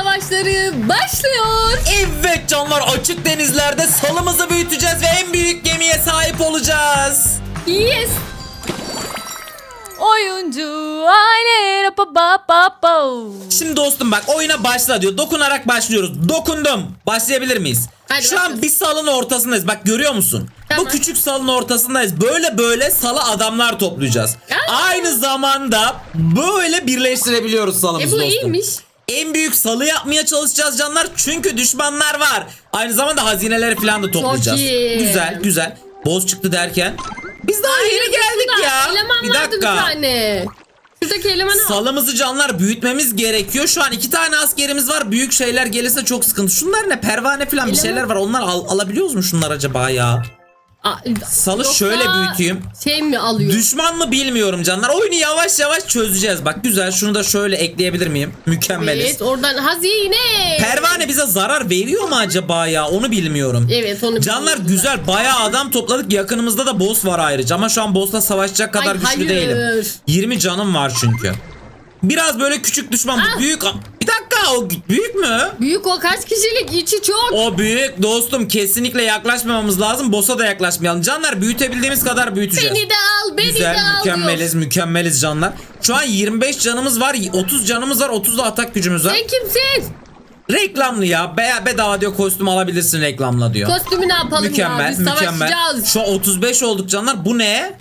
savaşları başlıyor. Evet canlar açık denizlerde salımızı büyüteceğiz ve en büyük gemiye sahip olacağız. Yes. Oyuncu aile pa pa pa pa. Şimdi dostum bak oyuna başla diyor. Dokunarak başlıyoruz. Dokundum. Başlayabilir miyiz? Hadi Şu an bakalım. bir salın ortasındayız. Bak görüyor musun? Tamam. Bu küçük salın ortasındayız. Böyle böyle salı adamlar toplayacağız. Aa. Aynı zamanda böyle birleştirebiliyoruz salımızı E bu dostum. iyiymiş. En büyük salı yapmaya çalışacağız canlar. Çünkü düşmanlar var. Aynı zamanda hazineleri falan da toplayacağız. iyi. Güzel güzel. Boz çıktı derken. Biz daha yeni geldik Şurada ya. Eleman Bir vardı bir dakika. tane. Şuradaki elemanı al. Salımızı canlar büyütmemiz gerekiyor. Şu an iki tane askerimiz var. Büyük şeyler gelirse çok sıkıntı. Şunlar ne? Pervane falan bir Eleman- şeyler var. Onlar al- alabiliyoruz mu şunlar acaba ya? Salı yoksa şöyle büyüteyim. Şey mi alıyor? Düşman mı bilmiyorum canlar. Oyunu yavaş yavaş çözeceğiz. Bak güzel. Şunu da şöyle ekleyebilir miyim? Mükemmeliz. Evet oradan hazine. Pervane bize zarar veriyor mu acaba ya? Onu bilmiyorum. Evet onu Canlar biliyorum güzel bayağı adam topladık yakınımızda da boss var ayrıca ama şu an boss'la savaşacak kadar Ay, güçlü hayır. değilim 20 canım var çünkü Biraz böyle küçük düşman Ah. bu büyük Bir dakika o büyük mü? Büyük o kaç kişilik içi çok. O büyük dostum kesinlikle yaklaşmamamız lazım boss'a da yaklaşmayalım Canlar büyütebildiğimiz kadar büyüteceğiz Beni de al beni Güzel de al. mükemmeliz mükemmeliz canlar Şu an 25 canımız var 30 canımız var 30 da atak gücümüz var Sen kimsin? Reklamlı ya Be bedava diyor kostüm alabilirsin reklamla diyor Kostümü ne yapalım ya? Mükemmel Biz mükemmel. savaşacağız. Şu an 35 olduk canlar. Bu ne?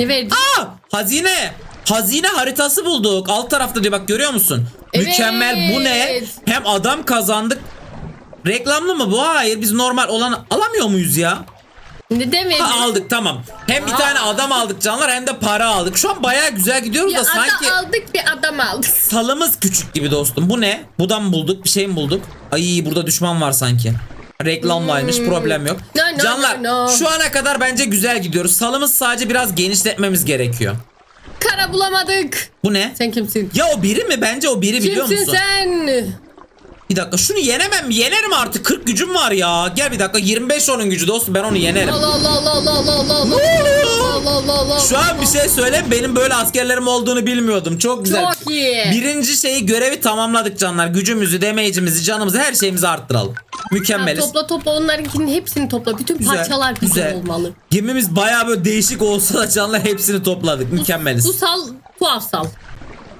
Ne? Aa hazine. Hazine haritası bulduk. Alt tarafta diye bak görüyor musun? Evet. Mükemmel. Bu ne? Hem adam kazandık. Reklamlı mı bu? Hayır biz normal olan alamıyor muyuz ya? Ne demedi? Ha, aldık tamam. Hem bir Aa. tane adam aldık canlar hem de para aldık. Şu an bayağı güzel gidiyoruz Ya da sanki aldık bir adam aldık. salımız küçük gibi dostum. Bu ne? Budan mı bulduk? Bir şey mi bulduk? Ay burada düşman var sanki. Reklamlaymış problem yok. Hmm. No, no, Canlar no, no. şu ana kadar bence güzel gidiyoruz. Salımız sadece biraz genişletmemiz gerekiyor. Kara bulamadık. Bu ne? Sen kimsin? Ya o biri mi? Bence o biri biliyor Kimsin musun? sen? Bir dakika şunu yenemem? Yenerim artık 40 gücüm var ya. Gel bir dakika 25 onun gücü dostum ben onu yenerim. Allah Allah Allah Allah Allah Allah Ne oluyor? Allah Allah Allah Şu an bir şey söyleyeyim benim böyle askerlerim olduğunu bilmiyordum. Çok güzel. Çok iyi. Birinci şeyi görevi tamamladık canlar. Gücümüzü, damage'imizi, canımızı her şeyimizi arttıralım. Mükemmeliz. Topla topla onlarınkinin hepsini topla. Bütün Güzel, parçalar güzel, güzel. olmalı. Gemimiz bayağı böyle değişik olsa da canlar hepsini topladık. Mükemmeliz. Bu sal tuhaf sal.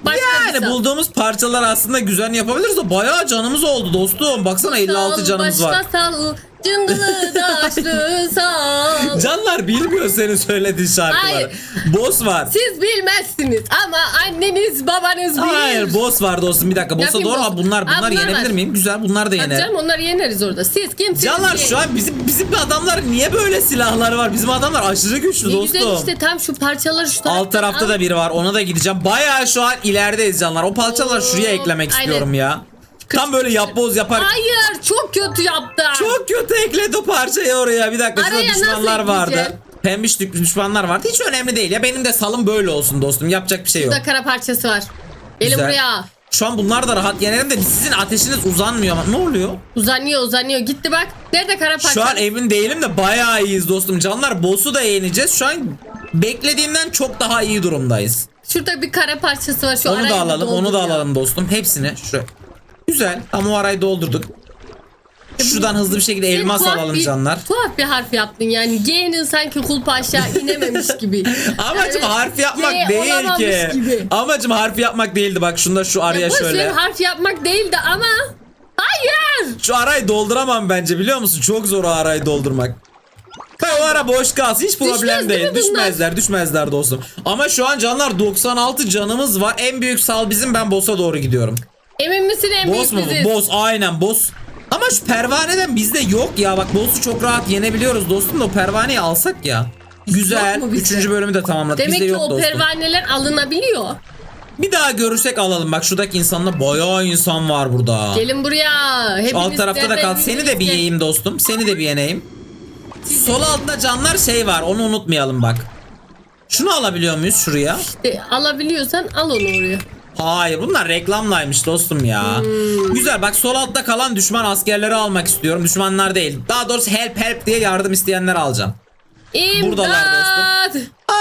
Başka yani sal. bulduğumuz parçalar aslında güzel yapabiliriz de bayağı canımız oldu dostum. Baksana 56 Sal, canımız var. Başka sal. Cıngılı daşlı sal. Canlar bilmiyor senin söylediğin şarkıları. Hayır. Boss var. Siz bilmezsiniz ama anneniz babanız bilir. Hayır boss var dostum bir dakika. Boss'a Yapayım doğru boss. ha bunlar bunlar bunlar yenebilir var. miyim? Güzel bunlar da yener. canım onları yeneriz orada. Siz kimsiniz? Canlar şu an bizim bizim adamlar niye böyle silahları var? Bizim adamlar aşırı güçlü Ne dostum. güzel işte tam şu parçaları şu Alt tarafta da biri var. Ona da gideceğim. Bayağı şu an ilerideyiz canlar. O parçaları Oo, şuraya eklemek aynen. istiyorum ya. Tam böyle yapboz yapar. Hayır çok kötü yaptı. Çok kötü ekledi o parçayı oraya. Bir dakika şurada Araya nasıl düşmanlar vardı. ekleyeceğim? Pembiş dük- düşmanlar vardı. Hiç önemli değil ya. Benim de salım böyle olsun dostum. Yapacak bir şey yok. Burada kara parçası var. Gelin Güzel. buraya. Şu an bunlar da rahat yenerim de sizin ateşiniz uzanmıyor ama ne oluyor? Uzanıyor uzanıyor. Gitti bak. Nerede kara parçası? Şu an emin değilim de bayağı iyiyiz dostum. Canlar boss'u da yeneceğiz. Şu an beklediğimden çok daha iyi durumdayız. Şurada bir kara parçası var. Şu onu arayı da bir alalım, onu da alalım dostum. Hepsini şu. Güzel. Tam o arayı doldurduk. Şuradan hızlı bir şekilde Sen elmas tuhaf alalım bir- canlar. Tuhaf bir harf yaptın yani. G'nin sanki kulpa aşağı inememiş gibi. Amacım Yani harf yapmak G değil olamamış ki. Gibi. Amacım harf yapmak değildi. Bak şunda şu araya Ya boş şöyle. ver, harf yapmak değildi ama hayır. Şu arayı dolduramam bence biliyor musun? Çok zor o arayı doldurmak. Ha, o ara boş kalsın hiç problem Düşmez değil değil. mi bunlar? Düşmezler düşmezler dostum. Ama şu an canlar 96 canımız var. En büyük sal bizim ben boss'a doğru gidiyorum. Emin misin en Boss mu büyük bu? Boss aynen boss. Ama şu pervaneden bizde yok ya. Bak boss'u çok rahat yenebiliyoruz dostum da o pervaneyi alsak ya. Güzel. Yok mu bizde? Üçüncü bölümü de tamamladık. Demek bizde ki yok o dostum. pervaneler alınabiliyor. Bir daha görürsek alalım. Bak şuradaki insanla bayağı insan var burada. Gelin buraya. Hepimiz Alt tarafta da kal. Seni de bir yiyeyim dostum. Seni de bir yeneyim. Sol altta canlar şey var. Onu unutmayalım bak. Şunu alabiliyor muyuz şuraya? Alabiliyorsan al onu oraya. Hayır bunlar reklamlaymış dostum ya. Hmm. Güzel bak sol altta kalan düşman askerleri almak istiyorum. Düşmanlar değil. Daha doğrusu help help diye yardım isteyenleri alacağım. İmdat. Buradalar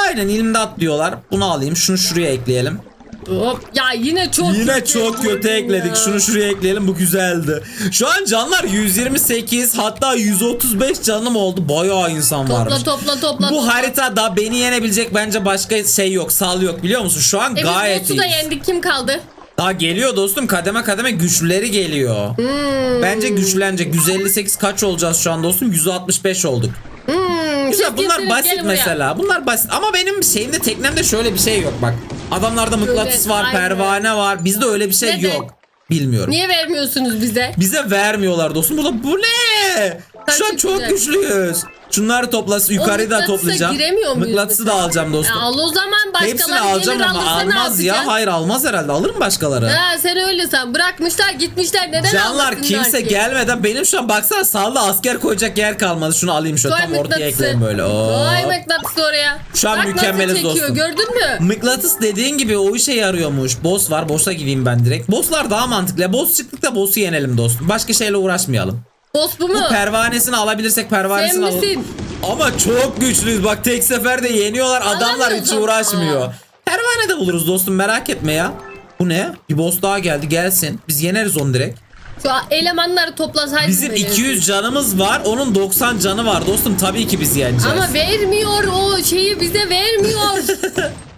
Aynen imdat diyorlar. Bunu alayım. Şunu şuraya ekleyelim. Hop. Ya yine çok Yine kötü çok kötü ekledik. ya. Şunu şuraya ekleyelim. Bu güzeldi. Şu an canlar 128 hatta 135 canım oldu. Bayağı insan varmış. Topla topla topla. Bu topla. haritada beni yenebilecek bence başka şey yok. Sal yok biliyor musun? Şu an E biz gayet boss'u da iyi. yendik. Kim kaldı? Daha geliyor dostum. Kademe kademe güçlüleri geliyor. Hmm. Bence güçlenecek. 158 kaç olacağız şu an dostum? 165 olduk. Hmm, Güzel bunlar basit buraya. mesela. Bunlar basit. Ama benim şeyimde teknemde şöyle bir şey yok bak. Adamlarda mıknatıs var, aynen. pervane var. Bizde öyle bir şey Neden? yok. Bilmiyorum. Niye vermiyorsunuz bize? Bize vermiyorlar dostum. Bu da bu ne? Şu an çok çok güzel. güçlüyüz. Şunları toplasın. Yukarıyı da toplayacağım. giremiyor muyuz Mıknatısı da mesela? alacağım dostum. E, al o zaman başkaları Hepsini alacağım gelir ama alırsa ne almaz ya. yapacaksın? Hayır almaz herhalde. Alır mı başkaları? Ha sen öyle san. Bırakmışlar gitmişler. Neden Canlar almasınlar kimse ki? gelmeden benim şu an baksana sağda asker koyacak yer kalmadı. Şunu alayım şu Koy tam ortaya mıknatısı. ekleyeyim böyle. Oo. Koy mıknatısı oraya. Şu an Bak nasıl mükemmeliz çekiyor, dostum. Gördün mü? Mıknatıs dediğin gibi o işe yarıyormuş. Boss var. Boss'a gideyim ben direkt. Bosslar daha mantıklı. Boss çıktık da boss'u yenelim dostum. Başka şeyle uğraşmayalım. Boss bu mu? Pervanesini alabilirsek pervanesini Sen alalım. misin? Ama çok güçlüyüz. Bak tek seferde yeniyorlar. Adamlar Alamıyoruz hiç ama. uğraşmıyor. Pervane de buluruz dostum merak etme ya. Bu ne? Bir boss daha geldi gelsin. Biz yeneriz onu direkt. Şu an elemanları toplasaydın. Bizim böyle. 200 canımız var. Onun 90 canı var dostum. Tabii ki biz yeneceğiz. Ama vermiyor o şeyi bize vermiyor.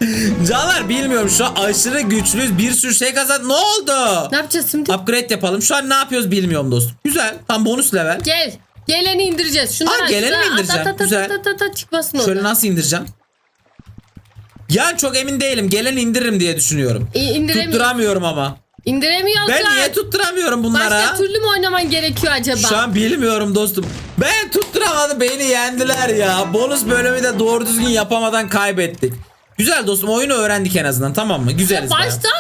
Canlar bilmiyorum şu an aşırı güçlüyüz. Bir sürü şey kazan. Ne oldu? ne yapacağız şimdi? Upgrade yapalım. Şu an ne yapıyoruz bilmiyorum dostum. Güzel. Tam bonus level. Gel. Geleni indireceğiz. Şunları Ha, geleni mi şunları at, indireceğim? at, at, Güzel. at, at, at, at, çıkmasın Şöyle orada. nasıl indireceğim? Yani çok emin değilim. Gelen indiririm diye düşünüyorum. İ- Tutturamıyorum ama. İndiremiyoruz Ben niye tutturamıyorum bunlara? Başka türlü mü oynaman gerekiyor acaba? Şu an bilmiyorum dostum. Ben tutturamadım beni yendiler ya. Bonus bölümü de doğru düzgün yapamadan kaybettik. Güzel dostum oyunu öğrendik en azından tamam mı? Güzeliz. baya. Baştan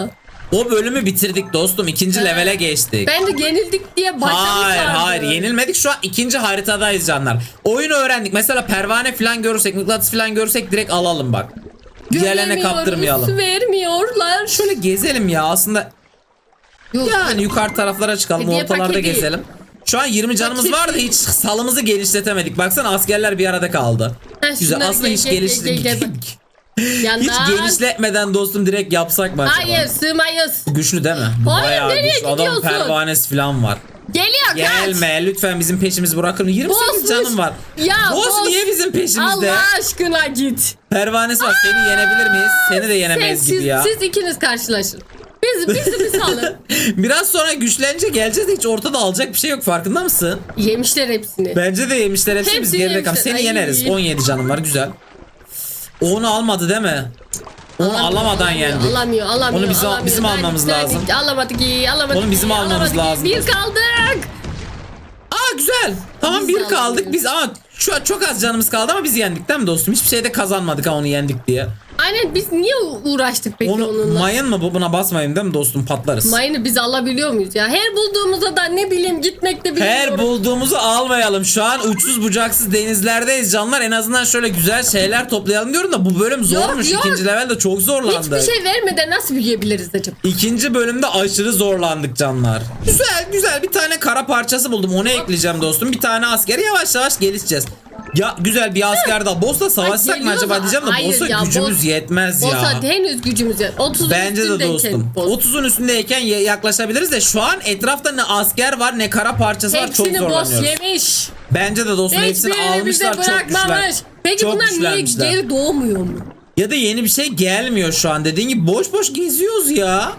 mı? O bölümü bitirdik dostum. İkinci levele geçtik. Ben de yenildik diye başlamışlardı. Hayır hayır yenilmedik şu an ikinci haritadayız canlar. Oyunu öğrendik. Mesela pervane falan görürsek mıknatıs falan görürsek direkt alalım bak. Diğerlerine Göremiyoruz, kaptırmayalım. vermiyorlar. Şöyle gezelim ya aslında Yok. yani yukarı taraflara çıkalım Hediye ortalarda paketi. gezelim. Şu an 20 canımız Paketi. var da hiç salımızı genişletemedik. Baksana askerler bir arada kaldı. Ha, Güzel şunları aslında gel, hiç geliş gel, gel, gel. Yandan. hiç genişletmeden dostum direkt yapsak mı acaba? Hayır sığmayız. Güçlü değil mi? Bu Hayır, nereye güçlü. Adam gidiyorsun? pervanesi falan var. Geliyor kaç. Gelme lütfen bizim peşimiz bırakın. 28 Bossmuş. canım var. Ya Boss, boss. niye bizim peşimizde? Allah aşkına git. Pervanesi var. Seni yenebilir miyiz? Seni de yenemeyiz Sen- gibi siz, ya. siz ikiniz karşılaşın. Biz, bizi bir salın. Biraz sonra güçlenince geleceğiz de hiç ortada alacak bir şey yok farkında mısın? Yemişler hepsini. Bence de yemişler hepsini biz Hepsini geride kal. yemişler. Seni Ay. yeneriz. 17 canım var güzel. O Onu almadı değil mi? Onu Alamıyor, alamadan yendik. Alamıyor, alamıyor. Onu bizim- alamıyor. bizim Verdik, almamız verdik. lazım. Alamadık iyi, alamadık Onu bizim iyi, almamız alamadık iyi. lazım. Biz kaldık. Aa güzel. Tamam Biz bir kaldık biz ama şu çok az canımız kaldı ama biz yendik değil mi dostum? Hiçbir şeyde kazanmadık ha onu yendik diye. Aynen biz niye uğraştık peki Onu onunla? mayın mı bu buna basmayayım değil mi dostum patlarız. Mayını biz alabiliyor muyuz ya? Her bulduğumuzda da ne bileyim gitmekte bilmiyorum. Her bulduğumuzu almayalım. Şu an uçsuz bucaksız denizlerdeyiz canlar. En azından şöyle güzel şeyler toplayalım diyorum da bu bölüm zormuş. yok. İkinci levelde çok zorlandık. Hiçbir şey vermeden nasıl büyüyebiliriz acaba? İkinci bölümde aşırı zorlandık canlar. Güzel güzel bir tane kara parçası buldum. Onu ekleyeceğim dostum. Bir tane asker yavaş yavaş gelişeceğiz. Ya güzel bir asker daha. Boss'la savaşsak mı acaba diyeceğim de Hayır boss'a ya, gücümüz boss- yetmez ya. Boss'a henüz gücümüz yok. 30'un Bence de dostum. boss. 30'un üstündeyken ya- yaklaşabiliriz de şu an etrafta ne asker var ne kara parçası var çok Hepsini boss zorlanıyoruz. yemiş. Bence de dostum hepsini Hiçbirini bize almışlar çok güçler. bırakmamış. Peki Çok bunlar niye güçlenmişler. geri doğmuyor mu? Ya da yeni bir şey gelmiyor şu an dediğin gibi boş boş geziyoruz ya.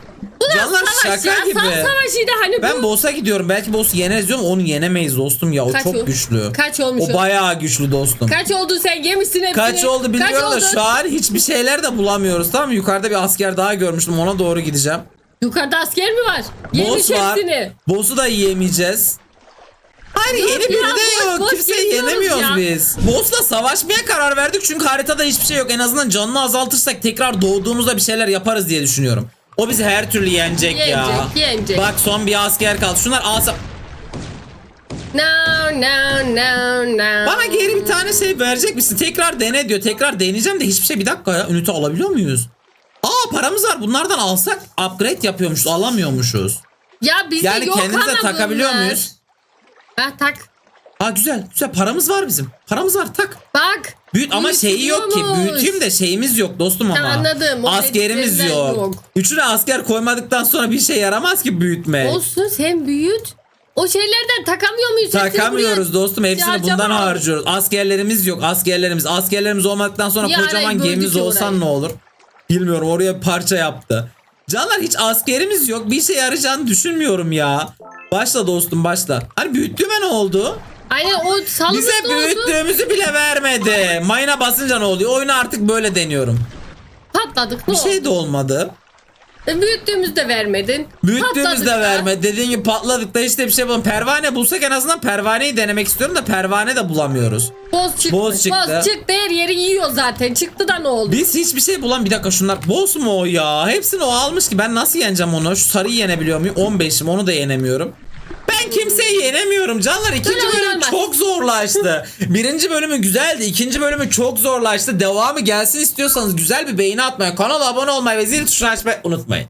Canlar Savaş şaka ya. gibi. Savaş savaşıydı hani Ben bu. boss'a gidiyorum. Belki boss'u yeneriz diyorum. Onu yenemeyiz dostum ya. O Kaç çok o? güçlü. Kaç olmuş O o? bayağı güçlü dostum. Kaç oldu sen yemişsin hepsini. Kaç oldu bilmiyorum Kaç da oldu? şu an hiçbir şeyler de bulamıyoruz. Tamam mı? Yukarıda bir asker daha görmüştüm. Ona doğru gideceğim. Yukarıda asker mi var? Yemiş Boss var. hepsini. Boss'u da yiyemeyeceğiz. Hayır Yok yeni ya, biri de boş yok. boş Kimseyi yenemiyoruz ya. biz. Boss'la savaşmaya karar verdik çünkü haritada hiçbir şey yok. En azından canını azaltırsak tekrar doğduğumuzda bir şeyler yaparız diye düşünüyorum. O bizi her türlü yenecek, ya. Yenecek, yenecek. Bak son bir asker kaldı. Şunlar asa... No no no no. Bana geri bir tane şey verecek misin? Tekrar dene diyor. Tekrar deneyeceğim de hiçbir şey. Bir dakika ya. Ünite alabiliyor muyuz? Aa paramız var. Bunlardan alsak upgrade yapıyormuşuz. Alamıyormuşuz. Ya bizde Yani yok kendimize ama takabiliyor bunlar. muyuz? Ha tak. Aa güzel güzel paramız var bizim. Paramız var tak. Bak. Büyüt ama şeyi yok ki. büyütüyormuş. Büyüteyim de şeyimiz yok dostum ama. Anladım. O Askerimiz dediklerinden yok. yok. Üçüne asker koymadıktan sonra bir şey yaramaz ki büyütme. Olsun sen büyüt. O şeylerden takamıyor muyuz? Hepsini Takamıyoruz buraya- dostum hepsini Ya bundan acaba- harcıyoruz. Askerlerimiz yok askerlerimiz. Askerlerimiz olmadıktan sonra Bir arayı kocaman böldük gemimiz olsan orayı. ne olur? Bilmiyorum oraya bir parça yaptı. Canlar hiç askerimiz yok. Bir şey yarayacağını düşünmüyorum ya. Başla dostum başla. Hani büyüttüğüme ne oldu? Aynen o salımız Bize oldu. büyüttüğümüzü bile vermedi. Mayına basınca ne oluyor? Oyunu artık böyle deniyorum. Patladık ne Bir şey oldu? de olmadı. E, Büyüttüğümüzü de vermedin. Büyüttüğümüz Patladık de da. vermedi. Dediğin gibi patladık da işte bir şey bulalım. Pervane bulsak en azından pervaneyi denemek istiyorum da pervane de bulamıyoruz. Boz çıktı. Boz çıktı. Boz çıktı her yeri yiyor zaten. Çıktı da ne oldu? Biz hiçbir şey bulan bir dakika şunlar boss mu o ya? Hepsini o almış ki ben nasıl yeneceğim onu? Şu sarıyı yenebiliyor muyum? 15'im onu da yenemiyorum. Ben kimseyi yenemiyorum canlar. İkinci Böyle bölüm oynanmaz. çok zorlaştı. Birinci bölümü güzeldi. ikinci bölümü çok zorlaştı. Devamı gelsin istiyorsanız güzel bir beğeni atmayı, kanala abone olmayı ve zil tuşunu açmayı unutmayın.